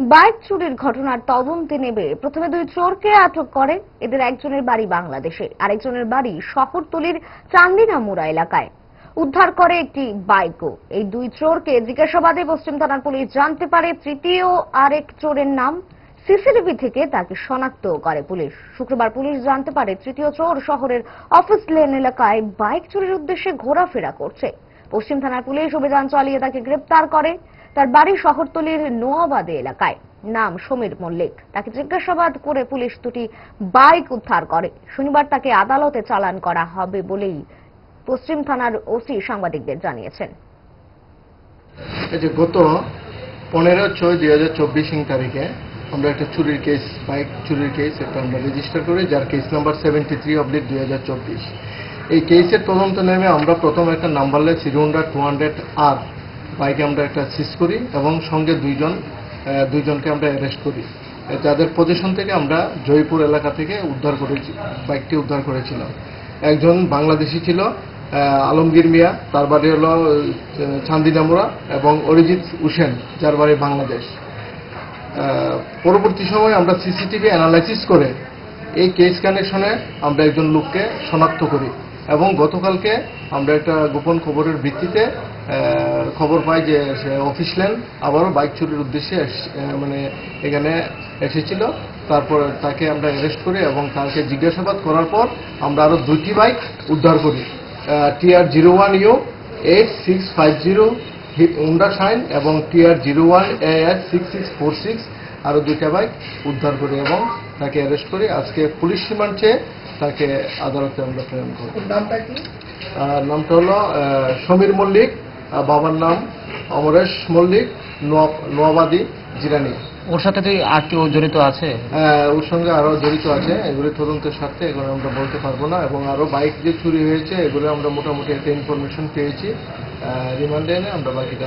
Bike চুরির ঘটনার তদন্তে নেবে। প্রথমে দুই চোরকে আটক করে। এদের একজনের বাড়ি বাংলাদেশে, আরেকজনের বাড়ি শহরতলির চান্দিনামুড়া এলাকায়। উদ্ধার করে একটি বাইকও। এই দুই চোরকে জিজ্ঞাসাবাদে পশ্চিম থানার পুলিশ জানতে পারে, তৃতীয় আরেক চোরের নাম সিসিটিভি থেকে তাকে শনাক্ত করে পুলিশ। শুক্রবার পুলিশ জানতে পারে, তৃতীয় চোর শহরের অফিস লেন এলাকায় বাইক চুরির উদ্দেশ্যে ঘোরাফেরা করছে। পশ্চিম থানার পুলিশ অভিযান চালিয়ে তাকে গ্রেপ্তার করে। তার বাড়ি শহরতলির নোয়াবাদে এলাকায়। নাম সমীর মল্লিক। তাকে জিজ্ঞাসাবাদ করে পুলিশ দুটি বাইক উদ্ধার করে। শনিবার তাকে আদালতে চালান করা হবে বলেই পশ্চিম থানার ওসি সাংবাদিকদের জানিয়েছেন। গত পনেরো ছয় দুই হাজার চব্বিশ তারিখে আমরা একটা চুরির কেস, বাইক চুরির কেস এটা আমরা রেজিস্টার করি, যার case number seventy three oblique দুই হাজার চব্বিশ। এই কেসের তদন্ত নেমে আমরা প্রথম একটা numberless Hero Honda two hundred আর বাইকে আমরা একটা সিজ করি এবং সঙ্গে দুইজন দুইজনকে আমরা অ্যারেস্ট করি। যাদের পজিশন থেকে আমরা জয়পুর এলাকা থেকে উদ্ধার করেছি বাইকটি উদ্ধার করেছিলাম। একজন বাংলাদেশি ছিল আলমগীর মিয়া তার বাড়ি হলো আহ, চান্দিনামুড়া এবং অরিজিৎ হুসেন যার বাড়ি বাংলাদেশ। পরবর্তী সময় আমরা সিসিটিভি অ্যানালাইসিস করে এই কেস কানেকশনে আমরা একজন লোককে শনাক্ত করি। এবং গতকালকে আমরা একটা গোপন খবরের ভিত্তিতে খবর পাই যে অফিস লেন আবারও বাইক চুরির উদ্দেশ্যে মানে এখানে এসেছিল। তারপর তাকে আমরা অ্যারেস্ট করি এবং তাকে জিজ্ঞাসাবাদ করার পর আমরা আরও দুইটি বাইক উদ্ধার করি। TR zero one U, eight six five zero Honda Shine এবং TR zero one S six six four six আরও দুইটা বাইক উদ্ধার করি এবং তাকে অ্যারেস্ট করি। আজকে পুলিশ রিমান্ড চেয়ে তাকে আদালতে আমরা প্রেরণ করি নামটা কি? নামটা হলো সমীর মল্লিক বাবার নাম অমরেশ মল্লিক নোয়া- নোয়াবাদী জিরানি। ওর সাথে তুই আর কেউ জড়িত আছে? আহ, ওর সঙ্গে আরও জড়িত আছে। এগুলি তদন্তের স্বার্থে এগুলো আমরা বলতে পারব না। এবং আরও বাইক যে চুরি হয়েছে এগুলো আমরা মোটামুটি একটা ইনফরমেশন পেয়েছি। রিমান্ডে এনে আমরা বাকিটা